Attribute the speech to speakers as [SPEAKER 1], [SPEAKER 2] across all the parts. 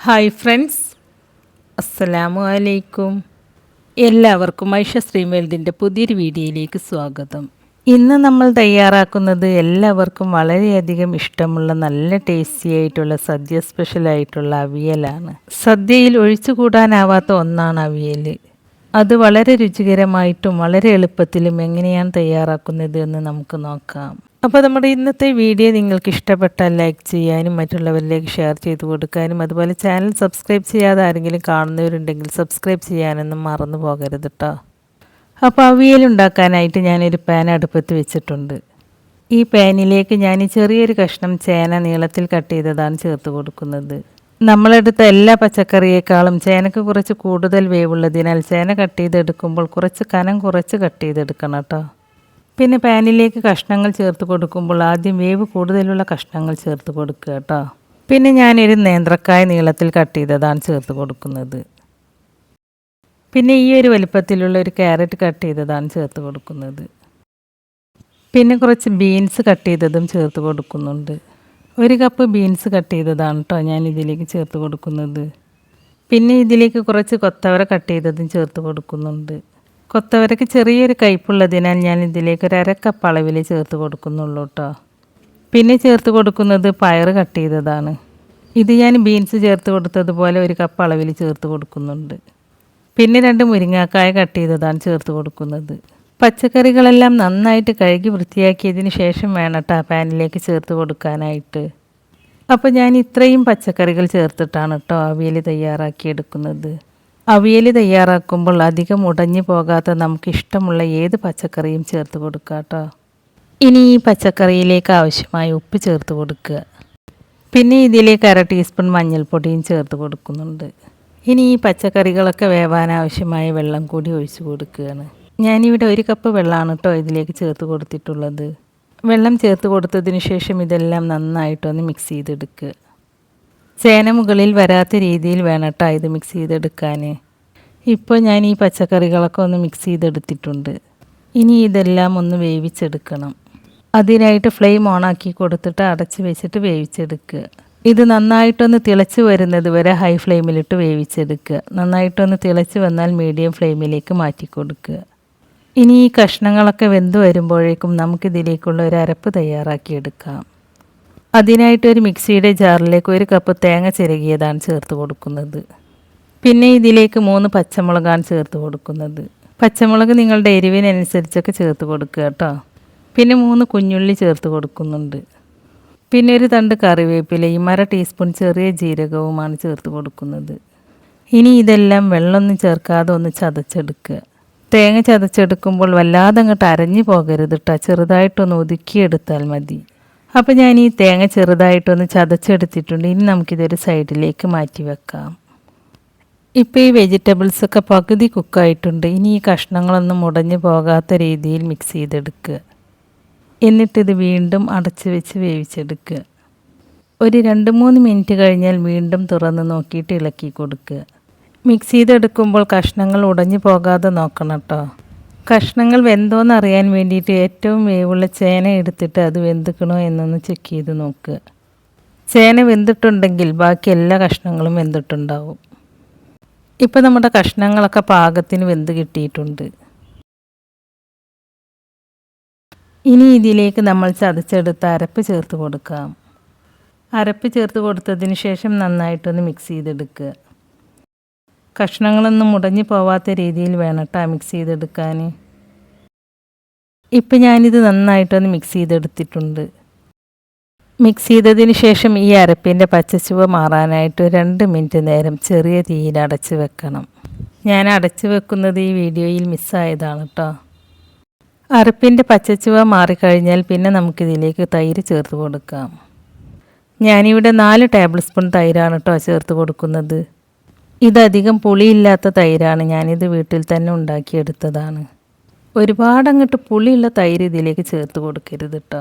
[SPEAKER 1] Hi friends അസ്സലാമു അലൈക്കും എല്ലാവർക്കും ഐഷ ശ്രീമേൽദിന്റെ പുതിയൊരു വീഡിയോയിലേക്ക് സ്വാഗതം. ഇന്ന് നമ്മൾ തയ്യാറാക്കുന്നത് എല്ലാവർക്കും വളരെയധികം ഇഷ്ടമുള്ള നല്ല ടേസ്റ്റി ആയിട്ടുള്ള സദ്യ സ്പെഷ്യലായിട്ടുള്ള അവിയലാണ്. സദ്യയിൽ ഒഴിച്ചുകൂടാനാവാത്ത ഒന്നാണ് അവിയൽ. അത് വളരെ രുചികരമായിട്ടും വളരെ എളുപ്പത്തിലും എങ്ങനെയാണ് തയ്യാറാക്കുന്നത് എന്ന് നമുക്ക് നോക്കാം. അപ്പോൾ നമ്മുടെ ഇന്നത്തെ വീഡിയോ നിങ്ങൾക്ക് ഇഷ്ടപ്പെട്ടാൽ ലൈക്ക് ചെയ്യാനും മറ്റുള്ളവരിലേക്ക് ഷെയർ ചെയ്ത് കൊടുക്കാനും അതുപോലെ ചാനൽ സബ്സ്ക്രൈബ് ചെയ്യാതെ ആരെങ്കിലും കാണുന്നവരുണ്ടെങ്കിൽ സബ്സ്ക്രൈബ് ചെയ്യാനൊന്നും മറന്നു പോകരുത് കേട്ടോ അപ്പോൾ അവിയൽ ഉണ്ടാക്കാനായിട്ട് ഞാനൊരു പാൻ അടുപ്പത്ത് വെച്ചിട്ടുണ്ട്. ഈ പാനിലേക്ക് ഞാൻ ചെറിയൊരു കഷ്ണം ചേന നീളത്തിൽ കട്ട് ചെയ്തതാണ് ചേർത്ത് കൊടുക്കുന്നത്. നമ്മളെടുത്ത എല്ലാ പച്ചക്കറിയേക്കാളും ചേനക്ക് കുറച്ച് കൂടുതൽ വേവുള്ളതിനാൽ ചേന കട്ട് ചെയ്തെടുക്കുമ്പോൾ കുറച്ച് കനം കുറച്ച് കട്ട് ചെയ്തെടുക്കണം കേട്ടോ പിന്നെ പാനിലേക്ക് കഷ്ണങ്ങൾ ചേർത്ത് കൊടുക്കുമ്പോൾ ആദ്യം വേവ് കൂടുതലുള്ള കഷ്ണങ്ങൾ ചേർത്ത് കൊടുക്കുക കേട്ടോ. പിന്നെ ഞാനൊരു നേന്ത്രക്കായ നീളത്തിൽ കട്ട് ചെയ്തതാണ് ചേർത്ത് കൊടുക്കുന്നത്. പിന്നെ ഈ ഒരു വലിപ്പത്തിലുള്ള ഒരു ക്യാരറ്റ് കട്ട് ചെയ്തതാണ് ചേർത്ത് കൊടുക്കുന്നത്. പിന്നെ കുറച്ച് ബീൻസ് കട്ട് ചെയ്തതും ചേർത്ത് കൊടുക്കുന്നുണ്ട്. ഒരു കപ്പ് ബീൻസ് കട്ട് ചെയ്തതാണ് കേട്ടോ ഞാൻ ഇതിലേക്ക് ചേർത്ത് കൊടുക്കുന്നത്. പിന്നെ ഇതിലേക്ക് കുറച്ച് കൊത്തവര കട്ട് ചെയ്തതും ചേർത്ത് കൊടുക്കുന്നുണ്ട്. കൊത്തവരക്ക് ചെറിയൊരു കയ്പുള്ളതിനാൽ ഞാൻ ഇതിലേക്ക് ഒരു അരക്കപ്പ് അളവിൽ ചേർത്ത് കൊടുക്കുന്നുള്ളൂ കേട്ടോ പിന്നെ ചേർത്ത് കൊടുക്കുന്നത് പയർ കട്ട് ചെയ്തതാണ്. ഇത് ഞാൻ ബീൻസ് ചേർത്ത് കൊടുത്തതുപോലെ ഒരു കപ്പ് അളവിൽ ചേർത്ത് കൊടുക്കുന്നുണ്ട്. പിന്നെ രണ്ട് മുരിങ്ങാക്കായ കട്ട് ചെയ്തതാണ് ചേർത്ത് കൊടുക്കുന്നത്. പച്ചക്കറികളെല്ലാം നന്നായിട്ട് കഴുകി വൃത്തിയാക്കിയതിന് ശേഷം വേണം കേട്ടോ പാനിലേക്ക് ചേർത്ത് കൊടുക്കാനായിട്ട്. അപ്പോൾ ഞാൻ ഇത്രയും പച്ചക്കറികൾ ചേർത്തിട്ടാണ് കേട്ടോ അവിയൽ തയ്യാറാക്കിയെടുക്കുന്നത്. അവിയൽ തയ്യാറാക്കുമ്പോൾ അധികം ഉടഞ്ഞു പോകാത്ത നമുക്ക് ഇഷ്ടമുള്ള ഏത് പച്ചക്കറിയും ചേർത്ത് കൊടുക്കുക കേട്ടോ. ഇനി ഈ പച്ചക്കറിയിലേക്ക് ആവശ്യമായ ഉപ്പ് ചേർത്ത് കൊടുക്കുക. പിന്നെ ഇതിലേക്ക് അര ടീസ്പൂൺ മഞ്ഞൾപ്പൊടിയും ചേർത്ത് കൊടുക്കുന്നുണ്ട്. ഇനി ഈ പച്ചക്കറികളൊക്കെ വേവാൻ ആവശ്യമായ വെള്ളം കൂടി ഒഴിച്ചു കൊടുക്കുകയാണ്. ഞാനിവിടെ ഒരു കപ്പ് വെള്ളമാണ് കേട്ടോ ഇതിലേക്ക് ചേർത്ത് കൊടുത്തിട്ടുള്ളത്. വെള്ളം ചേർത്ത് കൊടുത്തതിന് ശേഷം ഇതെല്ലാം നന്നായിട്ടൊന്ന് മിക്സ് ചെയ്തെടുക്കുക. ചേന മുകളിൽ വരാത്ത രീതിയിൽ വേണം കേട്ടോ ഇത് മിക്സ് ചെയ്തെടുക്കാൻ. ഇപ്പോൾ ഞാൻ ഈ പച്ചക്കറികളൊക്കെ ഒന്ന് മിക്സ് ചെയ്തെടുത്തിട്ടുണ്ട്. ഇനി ഇതെല്ലാം ഒന്ന് വേവിച്ചെടുക്കണം. അതിനായിട്ട് ഫ്ലെയിം ഓണാക്കി കൊടുത്തിട്ട് അടച്ച് വെച്ചിട്ട് വേവിച്ചെടുക്കുക ഇത് നന്നായിട്ടൊന്ന് തിളച്ച് വരുന്നത് വരെ ഹൈ ഫ്ലെയിമിലിട്ട് വേവിച്ചെടുക്കുക നന്നായിട്ടൊന്ന് തിളച്ച് വന്നാൽ മീഡിയം ഫ്ലെയിമിലേക്ക് മാറ്റി കൊടുക്കുക ഇനി ഈ കഷ്ണങ്ങളൊക്കെ വെന്ത് വരുമ്പോഴേക്കും നമുക്കിതിലേക്കുള്ള ഒരു അരപ്പ് തയ്യാറാക്കിയെടുക്കാം. അതിനായിട്ട് ഒരു മിക്സിയുടെ ജാറിലേക്ക് ഒരു കപ്പ് തേങ്ങ ചിരകിയതാണ് ചേർത്ത് കൊടുക്കുന്നത്. പിന്നെ ഇതിലേക്ക് മൂന്ന് പച്ചമുളകാണ് ചേർത്ത് കൊടുക്കുന്നത്. പച്ചമുളക് നിങ്ങളുടെ എരിവിനനുസരിച്ചൊക്കെ ചേർത്ത് കൊടുക്കുക കേട്ടോ. പിന്നെ മൂന്ന് കുഞ്ഞുള്ളി ചേർത്ത് കൊടുക്കുന്നുണ്ട്. പിന്നെ ഒരു തണ്ട് കറിവേപ്പിലയും അര ടീസ്പൂൺ ചെറിയ ജീരകവുമാണ് ചേർത്ത് കൊടുക്കുന്നത്. ഇനി ഇതെല്ലാം വെള്ളമൊന്നും ചേർക്കാതെ ഒന്ന് ചതച്ചെടുക്കുക. തേങ്ങ ചതച്ചെടുക്കുമ്പോൾ വല്ലാതെ അങ്ങോട്ട് അരഞ്ഞു പോകരുത് കേട്ടോ. ചെറുതായിട്ടൊന്ന് ഒതുക്കിയെടുത്താൽ മതി. അപ്പോൾ ഞാൻ ഈ തേങ്ങ ചെറുതായിട്ടൊന്ന് ചതച്ചെടുത്തിട്ടുണ്ട്. ഇനി നമുക്കിതൊരു സൈഡിലേക്ക് മാറ്റി വെക്കാം. ഇപ്പോൾ ഈ വെജിറ്റബിൾസൊക്കെ പകുതി കുക്കായിട്ടുണ്ട് ഇനി ഈ കഷ്ണങ്ങളൊന്നും മുടഞ്ഞു പോകാത്ത രീതിയിൽ മിക്സ് ചെയ്തെടുക്കുക എന്നിട്ടിത് വീണ്ടും അടച്ചു വെച്ച് വേവിച്ചെടുക്കുക ഒരു രണ്ട് മൂന്ന് മിനിറ്റ് കഴിഞ്ഞാൽ വീണ്ടും തുറന്ന് നോക്കിയിട്ട് ഇളക്കി കൊടുക്കുക മിക്സ് ചെയ്തെടുക്കുമ്പോൾ കഷ്ണങ്ങൾ ഉടഞ്ഞു പോകാതെ നോക്കണം കേട്ടോ കഷ്ണങ്ങൾ വെന്തോന്ന് അറിയാൻ വേണ്ടിയിട്ട് ഏറ്റവും വേവുള്ള ചേന എടുത്തിട്ട് അത് വെന്തിക്കണോ എന്നൊന്ന് ചെക്ക് ചെയ്ത് നോക്കുക ചേന വെന്തിട്ടുണ്ടെങ്കിൽ ബാക്കി എല്ലാ കഷ്ണങ്ങളും വെന്തിട്ടുണ്ടാവും. ഇപ്പോൾ നമ്മുടെ കഷ്ണങ്ങളൊക്കെ പാകത്തിന് വെന്ത് കിട്ടിയിട്ടുണ്ട്. ഇനി ഇതിലേക്ക് നമ്മൾ ചതച്ചെടുത്ത് അരപ്പ് ചേർത്ത് കൊടുക്കാം. അരപ്പ് ചേർത്ത് കൊടുത്തതിന് ശേഷം നന്നായിട്ടൊന്ന് മിക്സ് ചെയ്തെടുക്കുക കഷ്ണങ്ങളൊന്നും മുടഞ്ഞു പോവാത്ത രീതിയിൽ വേണം കേട്ടോ മിക്സ് ചെയ്തെടുക്കാൻ. ഇപ്പം ഞാനിത് നന്നായിട്ടൊന്ന് മിക്സ് ചെയ്തെടുത്തിട്ടുണ്ട്. മിക്സ് ചെയ്തതിന് ശേഷം ഈ അരപ്പിന്റെ പച്ചച്ചുവ മാറാനായിട്ട് രണ്ട് മിനിറ്റ് നേരം ചെറിയ തീയിൽ അടച്ച് വെക്കണം. ഞാൻ അടച്ചു വെക്കുന്നത് ഈ വീഡിയോയിൽ മിസ്സായതാണ് കേട്ടോ അരപ്പിന്റെ പച്ചച്ചുവ മാറിക്കഴിഞ്ഞാൽ പിന്നെ നമുക്കിതിലേക്ക് തൈര് ചേർത്ത് കൊടുക്കാം. ഞാനിവിടെ നാല് ടേബിൾ സ്പൂൺ തൈരാണ് കേട്ടോ ചേർത്ത് കൊടുക്കുന്നത്. ഇതധികം പുളിയില്ലാത്ത തൈരാണ് ഞാനിത് വീട്ടിൽ തന്നെ ഉണ്ടാക്കിയെടുത്തതാണ്. ഒരുപാട് അങ്ങോട്ട് പുളിയുള്ള തൈര് ഇതിലേക്ക് ചേർത്ത് കൊടുക്കരുത് കേട്ടോ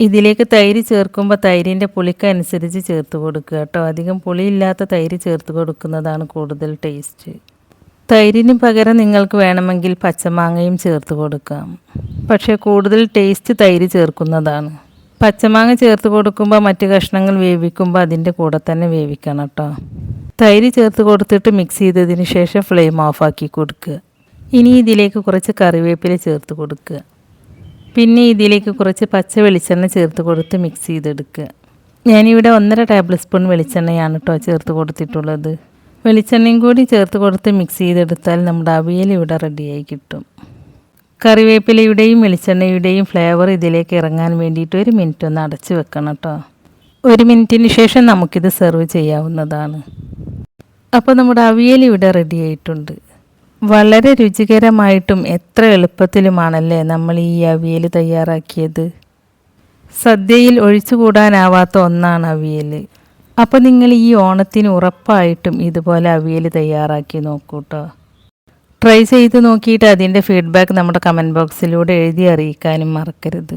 [SPEAKER 1] ഇതിലേക്ക് തൈര് ചേർക്കുമ്പോൾ തൈരിന്റെ പുളിക്കനുസരിച്ച് ചേർത്ത് കൊടുക്കുക കേട്ടോ അധികം പുളിയില്ലാത്ത തൈര് ചേർത്ത് കൊടുക്കുന്നതാണ് കൂടുതൽ ടേസ്റ്റ്. തൈരിന് പകരം നിങ്ങൾക്ക് വേണമെങ്കിൽ പച്ചമാങ്ങയും ചേർത്ത് കൊടുക്കാം. പക്ഷേ കൂടുതൽ ടേസ്റ്റ് തൈര് ചേർക്കുന്നതാണ്. പച്ചമാങ്ങ ചേർത്ത് കൊടുക്കുമ്പോൾ മറ്റ് കഷ്ണങ്ങൾ വേവിക്കുമ്പോൾ അതിന്റെ കൂടെ തന്നെ വേവിക്കണം കേട്ടോ തൈര് ചേർത്ത് കൊടുത്തിട്ട് മിക്സ് ചെയ്തതിന് ശേഷം ഫ്ലെയിം ഓഫാക്കി കൊടുക്കുക. ഇനി ഇതിലേക്ക് കുറച്ച് കറിവേപ്പില ചേർത്ത് കൊടുക്കുക. പിന്നെ ഇതിലേക്ക് കുറച്ച് പച്ച വെളിച്ചെണ്ണ ചേർത്ത് കൊടുത്ത് മിക്സ് ചെയ്തെടുക്കുക. ഞാനിവിടെ ഒന്നര ടേബിൾ സ്പൂൺ വെളിച്ചെണ്ണയാണ് കേട്ടോ ചേർത്ത് കൊടുത്തിട്ടുള്ളത്. വെളിച്ചെണ്ണയും കൂടി ചേർത്ത് കൊടുത്ത് മിക്സ് ചെയ്തെടുത്താൽ നമ്മുടെ അവിയൽ ഇവിടെ റെഡിയായി കിട്ടും. കറിവേപ്പിലയുടെയും വെളിച്ചെണ്ണയുടെയും ഫ്ലേവർ ഇതിലേക്ക് ഇറങ്ങാൻ വേണ്ടിയിട്ട് ഒരു മിനിറ്റ് ഒന്ന് അടച്ച് വെക്കണം കേട്ടോ ഒരു മിനിറ്റിന് ശേഷം നമുക്കിത് സെർവ് ചെയ്യാവുന്നതാണ്. അപ്പോൾ നമ്മുടെ അവിയൽ ഇവിടെ റെഡി ആയിട്ടുണ്ട്. വളരെ രുചികരമായിട്ടും എത്ര എളുപ്പത്തിലുമാണല്ലേ നമ്മൾ ഈ അവിയൽ തയ്യാറാക്കിയത്? സദ്യയിൽ ഒഴിച്ചുകൂടാനാവാത്ത ഒന്നാണ് അവിയൽ. അപ്പോൾ നിങ്ങൾ ഈ ഓണത്തിന് ഉറപ്പായിട്ടും ഇതുപോലെ അവിയൽ തയ്യാറാക്കി നോക്കൂ കേട്ടോ ട്രൈ ചെയ്ത് നോക്കിയിട്ട് അതിന്റെ ഫീഡ്ബാക്ക് നമ്മുടെ കമന്റ് ബോക്സിലൂടെ എഴുതി അറിയിക്കാനും മറക്കരുത്.